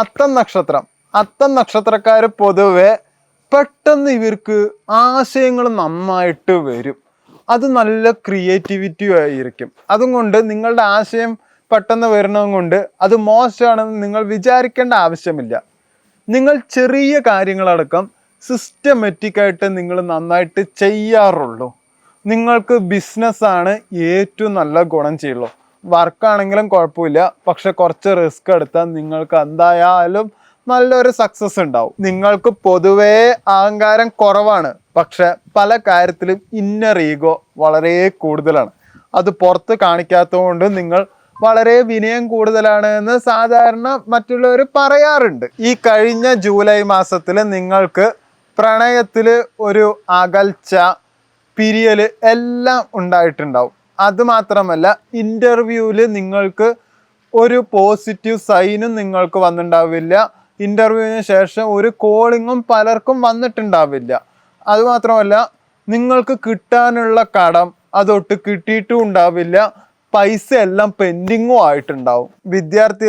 അത്തം നക്ഷത്രം. അത്തം നക്ഷത്രക്കാർ പൊതുവെ പെട്ടെന്ന് ഇവർക്ക് ആശയങ്ങൾ നന്നായിട്ട് വരും. അത് നല്ല ക്രിയേറ്റിവിറ്റി ആയിരിക്കും. അതുകൊണ്ട് നിങ്ങളുടെ ആശയം പെട്ടെന്ന് വരണം കൊണ്ട് അത് മോശമാണെന്ന് നിങ്ങൾ വിചാരിക്കേണ്ട ആവശ്യമില്ല. നിങ്ങൾ ചെറിയ കാര്യങ്ങളടക്കം സിസ്റ്റമാറ്റിക്കായിട്ട് നിങ്ങൾ നന്നായിട്ട് ചെയ്യാറുള്ളൂ. നിങ്ങൾക്ക് ബിസിനസ്സാണ് ഏറ്റവും നല്ല ഗുണം ചെയ്യുള്ളൂ. വർക്കാണെങ്കിലും കുഴപ്പമില്ല. പക്ഷെ കുറച്ച് റിസ്ക് എടുത്താൽ നിങ്ങൾക്ക് എന്തായാലും നല്ലൊരു സക്സസ് ഉണ്ടാവും. നിങ്ങൾക്ക് പൊതുവേ അഹങ്കാരം കുറവാണ്. പക്ഷെ പല കാര്യത്തിലും ഇന്നർ ഈഗോ വളരെ കൂടുതലാണ്. അത് പുറത്ത് കാണിക്കാത്തതുകൊണ്ട് നിങ്ങൾ വളരെ വിനയം കൂടുതലാണ് എന്ന് സാധാരണ മറ്റുള്ളവർ പറയാറുണ്ട്. ഈ കഴിഞ്ഞ ജൂലൈ മാസത്തിൽ നിങ്ങൾക്ക് പ്രണയത്തിൽ ഒരു അകൽച്ച പിരിയൽ എല്ലാം ഉണ്ടായിട്ടുണ്ടാവും. അത് മാത്രമല്ല ഇന്റർവ്യൂവിൽ നിങ്ങൾക്ക് ഒരു പോസിറ്റീവ് സൈനും നിങ്ങൾക്ക് വന്നിട്ടുണ്ടാവില്ല ഇന്റർവ്യൂവിന് ശേഷം ഒരു കോളിങ്ങും പലർക്കും വന്നിട്ടുണ്ടാവില്ല. അതുമാത്രമല്ല നിങ്ങൾക്ക് കിട്ടാനുള്ള കടം അതൊട്ട് കിട്ടിയിട്ടും ഉണ്ടാവില്ല പൈസ എല്ലാം പെൻഡിങ്ങും ആയിട്ടുണ്ടാവും. വിദ്യാർത്ഥി